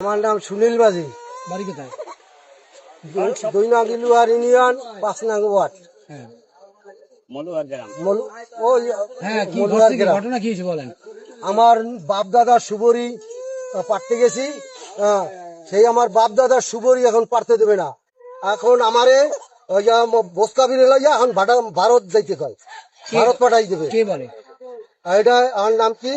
আমার নাম সুনীল বাজি। বাড়ি কোথায়? দুই ইউনিয়ন পাঁচ নং ওয়ার্ড। হ্যাঁ। হ্যাঁ কি মলুয়ার ঘটছে কি? গ্রাম। ঘটনা কি হয়েছে বলেন? আমার বাপ দাদা সুবরি পারতে গেছি। হ্যাঁ, সেই আমার বাপ দাদা সুবরি এখন পারতে দেবে না। এখন আমারে ওই বস্তা বিলে লইয়া এখন ভারত যাইতে কয়। ভারত পাঠাই দেবে। কে বলে? আর এটা আমার নাম কি?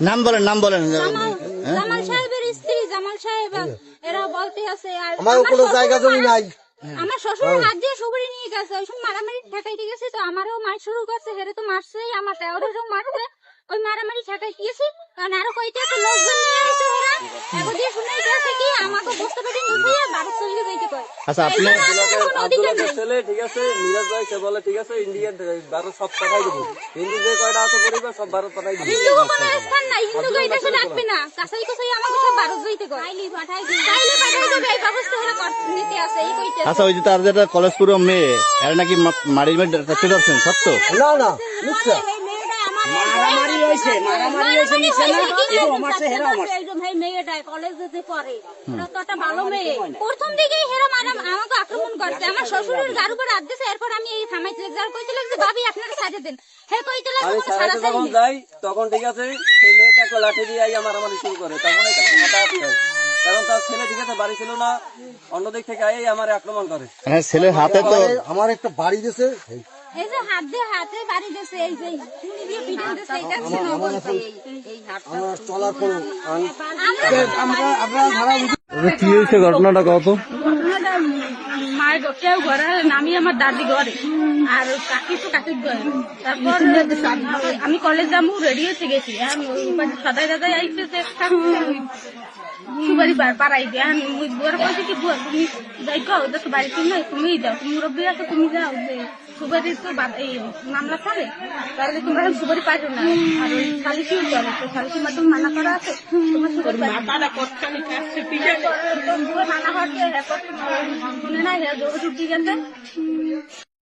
নাম বলেন নাম বলেন জামাল জামাল সাহেবের স্ত্রী জামাল সাহেব এরা বলতে আছে আর আমার কোনো শ্বশুর জায়গা জমি নাই। আমার শ্বশুর হাত দিয়ে সুবরি নিয়ে গেছে ওই সময় মারামারি ঠেকাইতে গেছে তো আমারও মার শুরু করছে হেরে তো মারছেই আমার মারছে ওই মারামারি ঠেকাইতে গেছি কারণ আরও কয়েকটা লোকজন নিয়ে আইছে ওরা এখন দিয়ে শুনে গেছে কি আমাকে বসতে পেটে নুথাইয়া বাড়ি চলে যাইতে কয় আচ্ছা আপনি। ছেলে ঠিক আছে মিরাজ ভাই সে বলে ঠিক আছে ভারত সব পাঠাই দেবো। হিন্দু যে কয়টা আছে পরিবার সব ভারত পাঠাই দেবো। হিন্দু কোনো স্থান নাই। হিন্দু গাই দেশে রাখবে না। কাছাই কাছাই আমাকে সব ভারত যাইতে কয়। তাইলে পাঠাই দিবে। তাইলে পাঠাই দিবে এই ব্যবস্থা নিতে আছে এই কইতে আচ্ছা ওই যে তার যেটা কলেজ পুরো মেয়ে এর নাকি মা- মারির মেয়ে সত্য? না না মিথ্যা। মারামারি হইছে মারামারি হইছে নিছে না এরকম মারছে হেরা একদম এই মেয়েটা কলেজ যেতে পড়ে। ওরা তো একটা ভালো মেয়ে। প্রথম দিকেই হেরা মারা আমাকে আক্রমণ করছে। আমার শ্বশুরের গার উপর হাত দিছে এরপর আমি এই থামাইতে কইতে লাগছে ভাবি আপনারা সাজে দেন। হে কইতে লাগছে আমি সারা যখন যাই তখন ঠিক আছে সেই মেয়েটাকে লাঠি দিয়ে আই আমার আমার শুরু করে। তখন এটা হঠাৎ কারণ তার ছেলে ঠিক আছে বাড়ি ছিল না। অন্য দিক থেকে আই আমার আক্রমণ করে। হ্যাঁ ছেলের হাতে তো আমার একটা বাড়ি দিছে এই যে হাত দিয়ে হাতে বাড়ি দিছে এই যে চুনি দিয়ে পিটে দিছে এটা ছিল বলতে এই এই হাতটা আমার চলার কোনো আমরা কি হয়েছে ঘটনাটা কত ঘটনাটা মায়ের কেউ ঘরে নামি আমার দাদি ঘরে। আর কাকি তো কাকির ঘরে। তারপর আমি কলেজ যাব রেডি হতে গেছি। আমি সদাই দাদাই আইতেছে সুবারি পাড়াই দিয়ে আমি কইছি কি বুয়া তুমি যাই গো তো বাড়িতে নয় তুমি যাও। তুমি মুরব্বী আছো তুমি যাও যে সুবারি তো এই মামলা করে। তাহলে তোমরা এখন সুবারি পাইছো না? আর ওই সালিশিও চলে তো সালিশির মাধ্যমে মানা করা আছে? তোমার পিঠে? মানা হচ্ছে শুনে না দৌড় ছুটি গেছে?